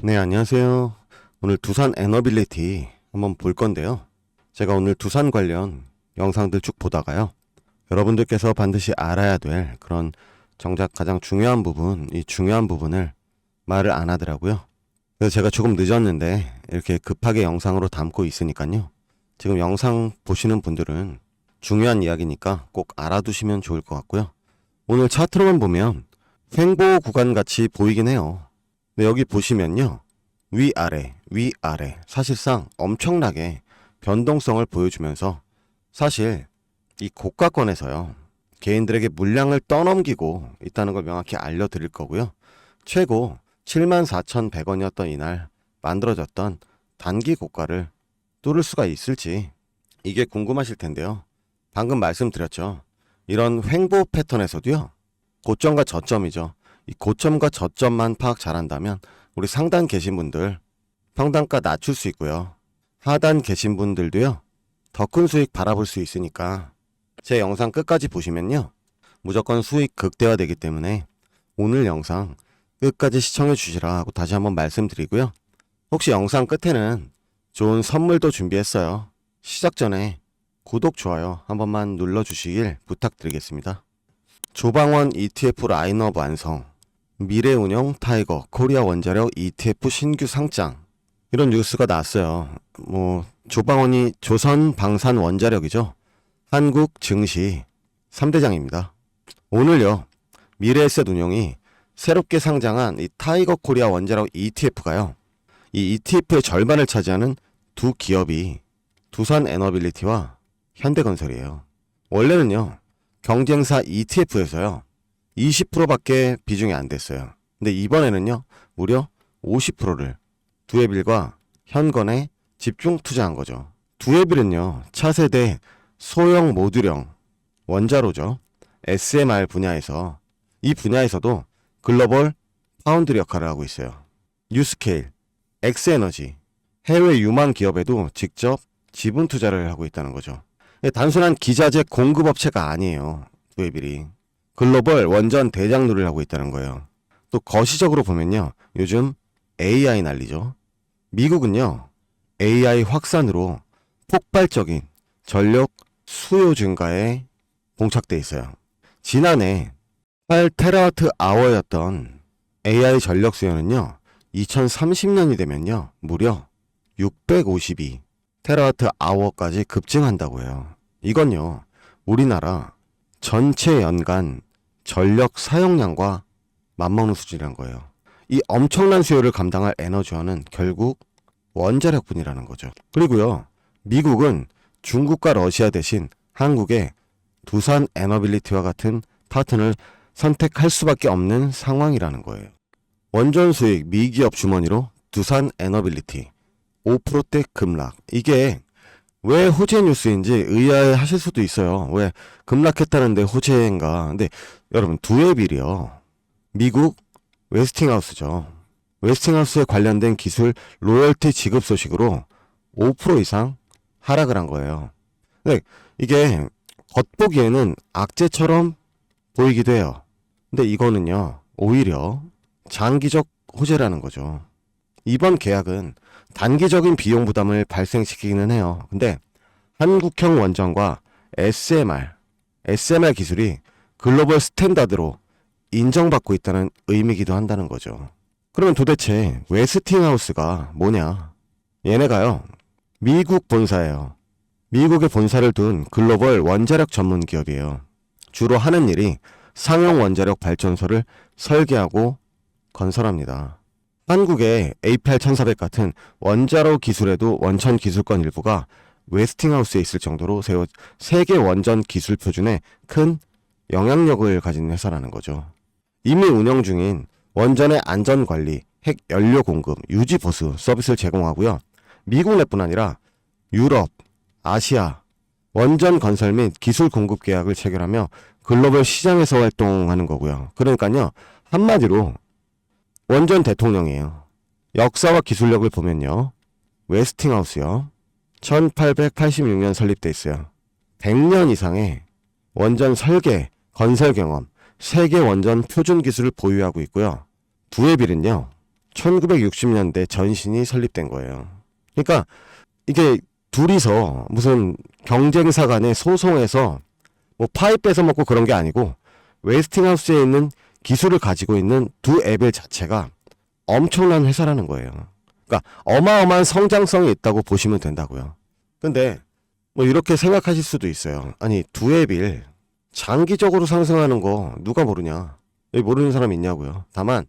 네, 안녕하세요. 오늘 두산 에너빌리티 한번 볼 건데요. 제가 오늘 두산 관련 영상들 쭉 보다가요. 여러분들께서 반드시 알아야 될 그런 정작 가장 중요한 부분, 이 중요한 부분을 말을 안 하더라고요. 그래서 제가 조금 늦었는데 이렇게 급하게 영상으로 담고 있으니까요. 지금 영상 보시는 분들은 중요한 이야기니까 꼭 알아두시면 좋을 것 같고요. 오늘 차트로만 보면 횡보 구간 같이 보이긴 해요. 근데 여기 보시면요. 위아래, 위아래. 사실상 엄청나게 변동성을 보여주면서 사실 이 고가권에서요. 개인들에게 물량을 떠넘기고 있다는 걸 명확히 알려드릴 거고요. 최고 74,100원이었던 이날 만들어졌던 단기 고가를 뚫을 수가 있을지 이게 궁금하실 텐데요. 방금 말씀드렸죠. 이런 횡보 패턴에서도요. 고점과 저점이죠. 이 고점과 저점만 파악 잘한다면 우리 상단 계신 분들 평단가 낮출 수 있고요. 하단 계신 분들도요. 더 큰 수익 바라볼 수 있으니까 제 영상 끝까지 보시면요. 무조건 수익 극대화되기 때문에 오늘 영상 끝까지 시청해 주시라 하고 다시 한번 말씀드리고요. 혹시 영상 끝에는 좋은 선물도 준비했어요. 시작 전에 구독, 좋아요 한 번만 눌러주시길 부탁드리겠습니다. 조방원 ETF 라인업 완성, 미래운영 타이거 코리아 원자력 ETF 신규 상장 이런 뉴스가 나왔어요. 뭐 조방원이 조선 방산 원자력이죠. 한국 증시 3대장입니다. 오늘요. 미래에셋 운용이 새롭게 상장한 이 타이거 코리아 원자력 ETF가요. 이 ETF의 절반을 차지하는 두 기업이 두산 에너빌리티와 현대건설이에요. 원래는요. 경쟁사 ETF에서요. 20%밖에 비중이 안 됐어요. 근데 이번에는요. 무려 50%를 두에빌과 현건에 집중 투자한 거죠. 두에빌은요. 차세대 소형 모듈형 원자로죠. SMR 분야에서 이 분야에서도 글로벌 파운드리 역할을 하고 있어요. 뉴스케일, 엑스에너지, 해외 유망 기업에도 직접 지분 투자를 하고 있다는 거죠. 단순한 기자재 공급업체가 아니에요. 두에빌이. 글로벌 원전 대장로를 하고 있다는 거예요. 또 거시적으로 보면요. 요즘 AI 난리죠. 미국은요. AI 확산으로 폭발적인 전력 수요 증가에 봉착돼 있어요. 지난해 8테라와트 아워였던 AI 전력 수요는요. 2030년이 되면요. 무려 652 테라와트 아워까지 급증한다고 해요. 이건요. 우리나라 전체 연간 전력 사용량과 맞먹는 수준이란 거예요. 이 엄청난 수요를 감당할 에너지원은 결국 원자력뿐이라는 거죠. 그리고요. 미국은 중국과 러시아 대신 한국의 두산 에너빌리티와 같은 파트너를 선택할 수밖에 없는 상황이라는 거예요. 원전 수익 미기업 주머니로 두산 에너빌리티 5%대 급락. 이게 왜 호재 뉴스인지 의아해 하실 수도 있어요. 왜 급락했다는데 호재인가. 근데 여러분 두에빌이요. 미국 웨스팅하우스죠. 웨스팅하우스에 관련된 기술 로열티 지급 소식으로 5% 이상 하락을 한 거예요. 근데 이게 겉보기에는 악재처럼 보이기도 해요. 근데 이거는요. 오히려 장기적 호재라는 거죠. 이번 계약은 단기적인 비용 부담을 발생시키기는 해요. 근데 한국형 원전과 SMR, SMR 기술이 글로벌 스탠다드로 인정받고 있다는 의미기도 한다는 거죠. 그러면 도대체 웨스팅하우스가 뭐냐? 얘네가요. 미국 본사예요. 미국의 본사를 둔 글로벌 원자력 전문 기업이에요. 주로 하는 일이 상용 원자력 발전소를 설계하고 건설합니다. 한국의 A8 1400 같은 원자로 기술에도 원천 기술권 일부가 웨스팅하우스에 있을 정도로 세계 원전 기술 표준에 큰 영향력을 가진 회사라는 거죠. 이미 운영 중인 원전의 안전 관리, 핵 연료 공급, 유지 보수 서비스를 제공하고요. 미국 내뿐 아니라 유럽, 아시아 원전 건설 및 기술 공급 계약을 체결하며 글로벌 시장에서 활동하는 거고요. 그러니까요. 한마디로 원전 대통령이에요. 역사와 기술력을 보면요. 웨스팅하우스요. 1886년 설립돼 있어요. 100년 이상의 원전 설계, 건설 경험, 세계 원전 표준 기술을 보유하고 있고요. 두에빌은요. 1960년대 전신이 설립된 거예요. 그러니까 이게 둘이서 무슨 경쟁사 간의 소송에서 뭐 파이 뺏어 먹고 그런 게 아니고 웨스팅하우스에 있는 기술을 가지고 있는 두 앱의 자체가 엄청난 회사라는 거예요. 그러니까 어마어마한 성장성이 있다고 보시면 된다고요. 근데 뭐 이렇게 생각하실 수도 있어요. 아니 두 앱일 장기적으로 상승하는 거 누가 모르냐? 모르는 사람 있냐고요. 다만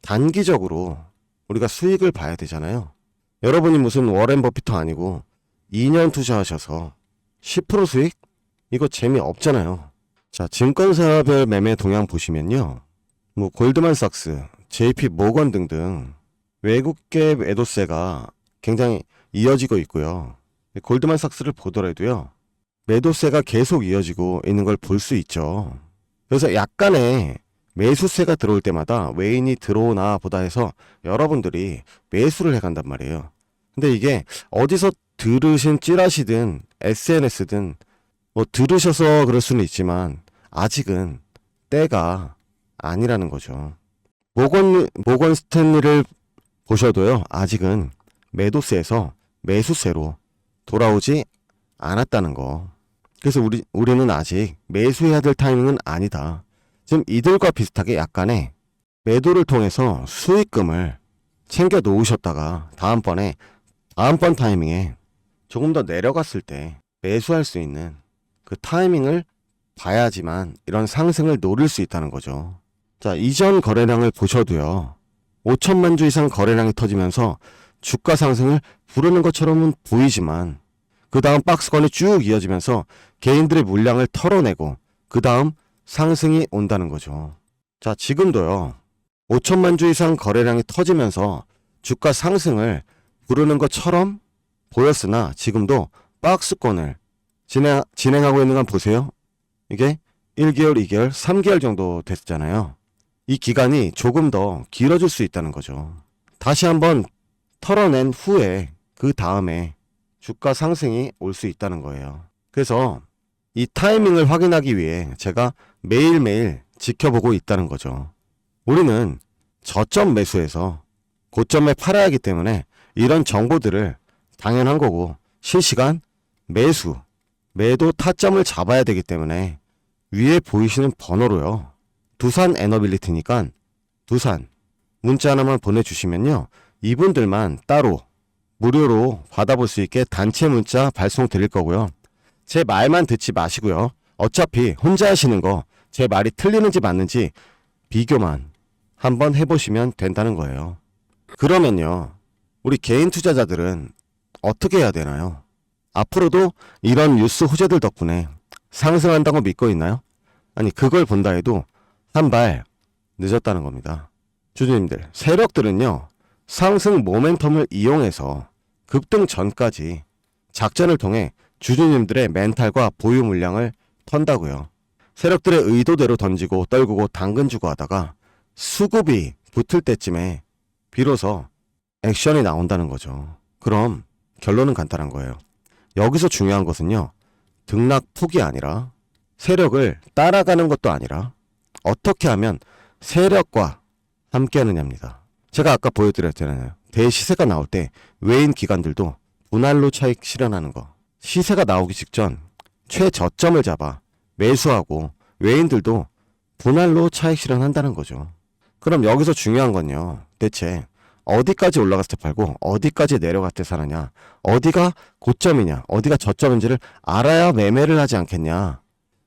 단기적으로 우리가 수익을 봐야 되잖아요. 여러분이 무슨 워렌 버피터 아니고 2년 투자하셔서 10% 수익? 이거 재미없잖아요. 자, 증권사별 매매 동향 보시면요. 뭐 골드만삭스, JP 모건 등등 외국계 매도세가 굉장히 이어지고 있고요. 골드만삭스를 보더라도요. 매도세가 계속 이어지고 있는 걸 볼 수 있죠. 그래서 약간의 매수세가 들어올 때마다 외인이 들어오나 보다 해서 여러분들이 매수를 해간단 말이에요. 근데 이게 어디서 들으신 찌라시든 SNS든 뭐 들으셔서 그럴 수는 있지만 아직은 때가 아니라는 거죠. 모건, 모건 스탠리를 보셔도요, 아직은 매도세에서 매수세로 돌아오지 않았다는 거. 그래서 우리, 우리는 아직 매수해야 될 타이밍은 아니다. 지금 이들과 비슷하게 약간의 매도를 통해서 수익금을 챙겨 놓으셨다가 다음번에, 다음번 타이밍에 조금 더 내려갔을 때 매수할 수 있는 그 타이밍을 봐야지만 이런 상승을 노릴 수 있다는 거죠. 자, 이전 거래량을 보셔도요. 5천만 주 이상 거래량이 터지면서 주가 상승을 부르는 것처럼은 보이지만 그 다음 박스권이 쭉 이어지면서 개인들의 물량을 털어내고 그 다음 상승이 온다는 거죠. 자, 지금도요. 5천만 주 이상 거래량이 터지면서 주가 상승을 부르는 것처럼 보였으나 지금도 박스권을 진행, 진행하고 있는 건 보세요. 이게 1개월, 2개월, 3개월 정도 됐잖아요. 이 기간이 조금 더 길어질 수 있다는 거죠. 다시 한번 털어낸 후에 그 다음에 주가 상승이 올 수 있다는 거예요. 그래서 이 타이밍을 확인하기 위해 제가 매일매일 지켜보고 있다는 거죠. 우리는 저점 매수해서 고점에 팔아야 하기 때문에 이런 정보들을 당연한 거고 실시간 매수, 매도 타점을 잡아야 되기 때문에 위에 보이시는 번호로요. 두산 에너빌리티니까 두산 문자 하나만 보내주시면요. 이분들만 따로 무료로 받아볼 수 있게 단체 문자 발송 드릴 거고요. 제 말만 듣지 마시고요. 어차피 혼자 하시는 거 제 말이 틀리는지 맞는지 비교만 한번 해보시면 된다는 거예요. 그러면요. 우리 개인 투자자들은 어떻게 해야 되나요? 앞으로도 이런 뉴스 호재들 덕분에 상승한다고 믿고 있나요? 아니 그걸 본다 해도 한 발 늦었다는 겁니다. 주주님들, 세력들은요, 상승 모멘텀을 이용해서 급등 전까지 작전을 통해 주주님들의 멘탈과 보유 물량을 턴다고요. 세력들의 의도대로 던지고 떨구고 당근 주고 하다가 수급이 붙을 때쯤에 비로소 액션이 나온다는 거죠. 그럼 결론은 간단한 거예요. 여기서 중요한 것은요, 등락 폭이 아니라 세력을 따라가는 것도 아니라 어떻게 하면 세력과 함께 하느냐입니다. 제가 아까 보여드렸잖아요. 대시세가 나올 때 외인 기관들도 분할로 차익 실현하는 거. 시세가 나오기 직전 최저점을 잡아 매수하고 외인들도 분할로 차익 실현한다는 거죠. 그럼 여기서 중요한 건요. 대체 어디까지 올라갔을 때 팔고 어디까지 내려갔을 때 사느냐. 어디가 고점이냐. 어디가 저점인지를 알아야 매매를 하지 않겠냐.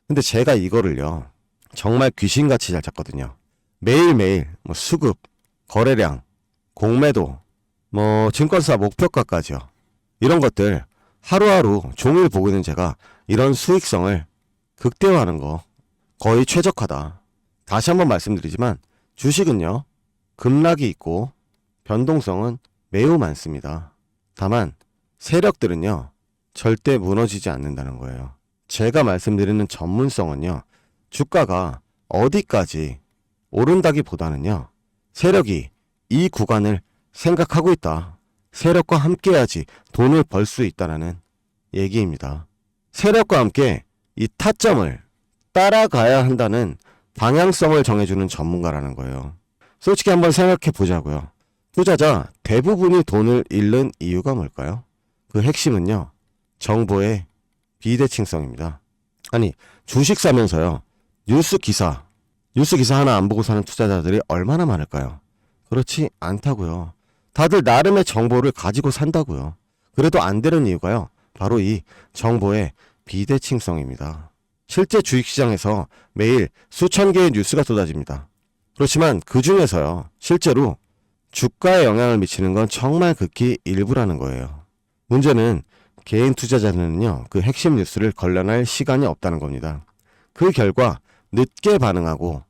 근데 제가 이거를요. 정말 귀신같이 잘 찾거든요. 매일매일 뭐 수급, 거래량, 공매도, 뭐 증권사 목표가까지요. 이런 것들 하루하루 종일 보고 있는 제가 이런 수익성을 극대화하는 거 거의 최적화다. 다시 한번 말씀드리지만 주식은요. 급락이 있고 변동성은 매우 많습니다. 다만 세력들은요. 절대 무너지지 않는다는 거예요. 제가 말씀드리는 전문성은요. 주가가 어디까지 오른다기보다는요. 세력이 이 구간을 생각하고 있다. 세력과 함께해야지 돈을 벌 수 있다라는 얘기입니다. 세력과 함께 이 타점을 따라가야 한다는 방향성을 정해주는 전문가라는 거예요. 솔직히 한번 생각해 보자고요. 투자자 대부분이 돈을 잃는 이유가 뭘까요? 그 핵심은요, 정보의 비대칭성입니다. 아니, 주식 사면서요, 뉴스 기사, 뉴스 기사 하나 안 보고 사는 투자자들이 얼마나 많을까요? 그렇지 않다고요. 다들 나름의 정보를 가지고 산다고요. 그래도 안 되는 이유가요. 바로 이 정보의 비대칭성입니다. 실제 주식시장에서 매일 수천 개의 뉴스가 쏟아집니다. 그렇지만 그 중에서요, 실제로 주가에 영향을 미치는 건 정말 극히 일부라는 거예요. 문제는 개인 투자자는요, 그 핵심 뉴스를 걸러낼 시간이 없다는 겁니다. 그 결과 늦게 반응하고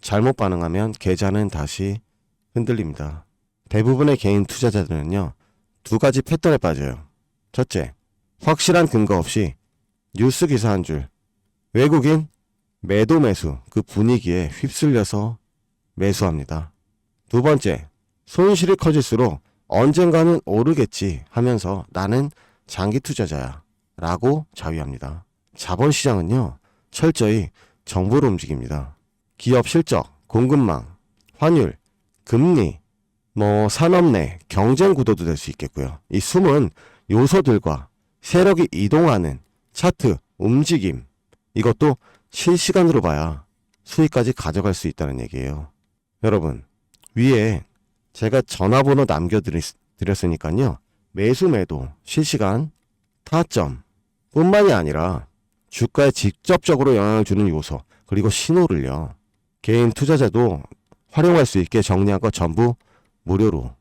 잘못 반응하면 계좌는 다시 흔들립니다. 대부분의 개인 투자자들은요, 두 가지 패턴에 빠져요. 첫째, 확실한 근거 없이 뉴스 기사 한 줄, 외국인 매도 매수 그 분위기에 휩쓸려서 매수합니다. 두 번째, 손실이 커질수록 언젠가는 오르겠지 하면서 나는 장기 투자자야 라고 자위합니다. 자본시장은요, 철저히 정보로 움직입니다. 기업 실적, 공급망, 환율, 금리, 뭐 산업 내 경쟁 구도도 될 수 있겠고요. 이 숨은 요소들과 세력이 이동하는 차트, 움직임, 이것도 실시간으로 봐야 수익까지 가져갈 수 있다는 얘기예요. 여러분, 위에 제가 전화번호 남겨드렸으니까요. 매수 매도, 실시간, 타점 뿐만이 아니라 주가에 직접적으로 영향을 주는 요소, 그리고 신호를요. 개인 투자자도 활용할 수 있게 정리한 거 전부 무료로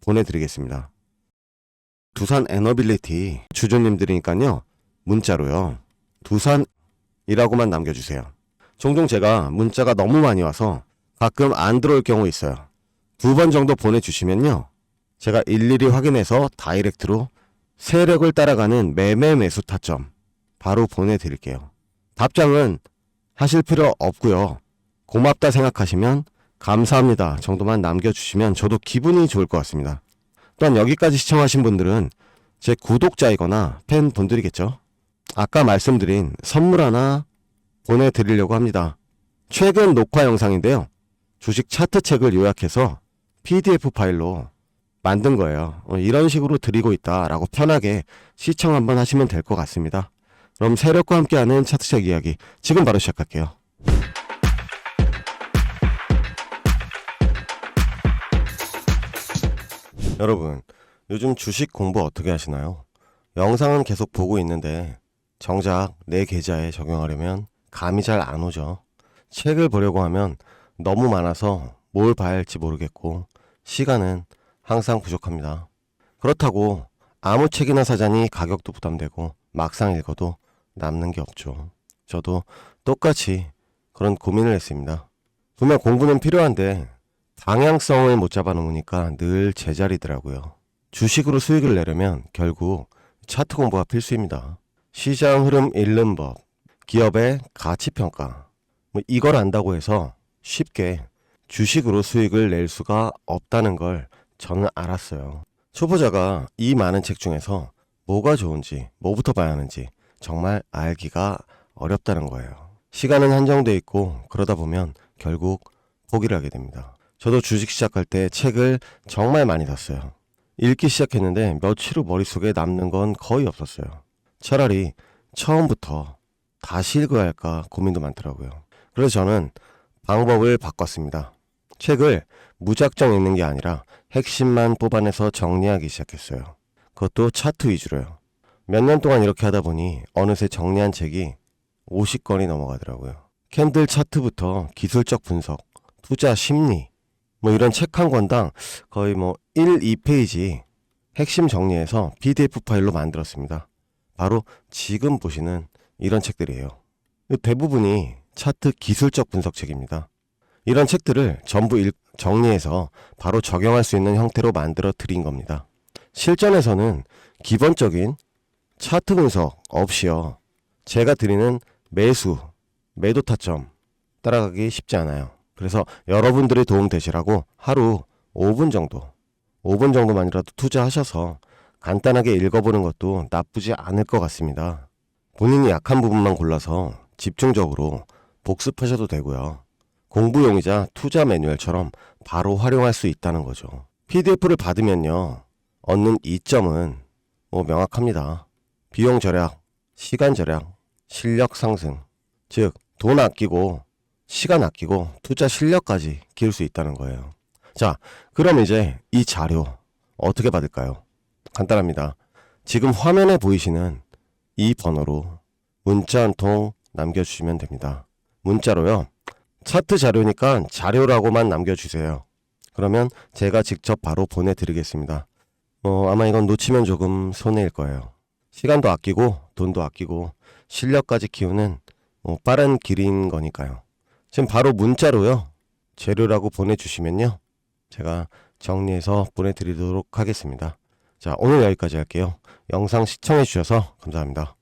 보내드리겠습니다. 두산 에너빌리티 주주님들이니까요. 문자로요. 두산이라고만 남겨주세요. 종종 제가 문자가 너무 많이 와서 가끔 안 들어올 경우 있어요. 두 번 정도 보내주시면요. 제가 일일이 확인해서 다이렉트로 세력을 따라가는 매매 매수 타점 바로 보내드릴게요. 답장은 하실 필요 없고요. 고맙다 생각하시면 감사합니다 정도만 남겨주시면 저도 기분이 좋을 것 같습니다. 또한 여기까지 시청하신 분들은 제 구독자이거나 팬분들이겠죠. 아까 말씀드린 선물 하나 보내드리려고 합니다. 최근 녹화 영상인데요. 주식 차트 책을 요약해서 PDF 파일로 만든 거예요. 어, 이런 식으로 드리고 있다라고 편하게 시청 한번 하시면 될 것 같습니다. 그럼 세력과 함께하는 차트책 이야기 지금 바로 시작할게요. 여러분, 요즘 주식 공부 어떻게 하시나요? 영상은 계속 보고 있는데 정작 내 계좌에 적용하려면 감이 잘 안 오죠. 책을 보려고 하면 너무 많아서 뭘 봐야 할지 모르겠고 시간은 항상 부족합니다. 그렇다고 아무 책이나 사자니 가격도 부담되고 막상 읽어도 남는 게 없죠. 저도 똑같이 그런 고민을 했습니다. 분명 공부는 필요한데 방향성을 못 잡아놓으니까 늘 제자리더라고요. 주식으로 수익을 내려면 결국 차트 공부가 필수입니다. 시장 흐름 읽는 법, 기업의 가치 평가, 뭐 이걸 안다고 해서 쉽게 주식으로 수익을 낼 수가 없다는 걸 저는 알았어요. 초보자가 이 많은 책 중에서 뭐가 좋은지, 뭐부터 봐야 하는지 정말 알기가 어렵다는 거예요. 시간은 한정돼 있고 그러다 보면 결국 포기를 하게 됩니다. 저도 주식 시작할 때 책을 정말 많이 샀어요. 읽기 시작했는데 며칠 후 머릿속에 남는 건 거의 없었어요. 차라리 처음부터 다시 읽어야 할까 고민도 많더라고요. 그래서 저는 방법을 바꿨습니다. 책을 무작정 읽는 게 아니라 핵심만 뽑아내서 정리하기 시작했어요. 그것도 차트 위주로요. 몇 년 동안 이렇게 하다 보니 어느새 정리한 책이 50권이 넘어가더라고요. 캔들 차트부터 기술적 분석, 투자 심리, 뭐 이런 책 한 권당 거의 뭐 1, 2페이지 핵심 정리해서 PDF 파일로 만들었습니다. 바로 지금 보시는 이런 책들이에요. 대부분이 차트 기술적 분석책입니다. 이런 책들을 전부 읽- 정리해서 바로 적용할 수 있는 형태로 만들어 드린 겁니다. 실전에서는 기본적인 차트 분석 없이요. 제가 드리는 매수, 매도 타점 따라가기 쉽지 않아요. 그래서 여러분들이 도움 되시라고 하루 5분 정도, 5분 정도만이라도 투자하셔서 간단하게 읽어보는 것도 나쁘지 않을 것 같습니다. 본인이 약한 부분만 골라서 집중적으로 복습하셔도 되고요. 공부용이자 투자 매뉴얼처럼 바로 활용할 수 있다는 거죠. PDF를 받으면요. 얻는 이점은 뭐 명확합니다. 비용 절약, 시간 절약, 실력 상승. 즉, 돈 아끼고, 시간 아끼고, 투자 실력까지 기울 수 있다는 거예요. 자, 그럼 이제 이 자료 어떻게 받을까요? 간단합니다. 지금 화면에 보이시는 이 번호로 문자 한 통 남겨주시면 됩니다. 문자로요. 차트 자료니까 자료라고만 남겨주세요. 그러면 제가 직접 바로 보내드리겠습니다. 어, 아마 이건 놓치면 조금 손해일 거예요. 시간도 아끼고 돈도 아끼고 실력까지 키우는 뭐 빠른 길인 거니까요. 지금 바로 문자로요. 재료라고 보내주시면요. 제가 정리해서 보내드리도록 하겠습니다. 자, 오늘 여기까지 할게요. 영상 시청해주셔서 감사합니다.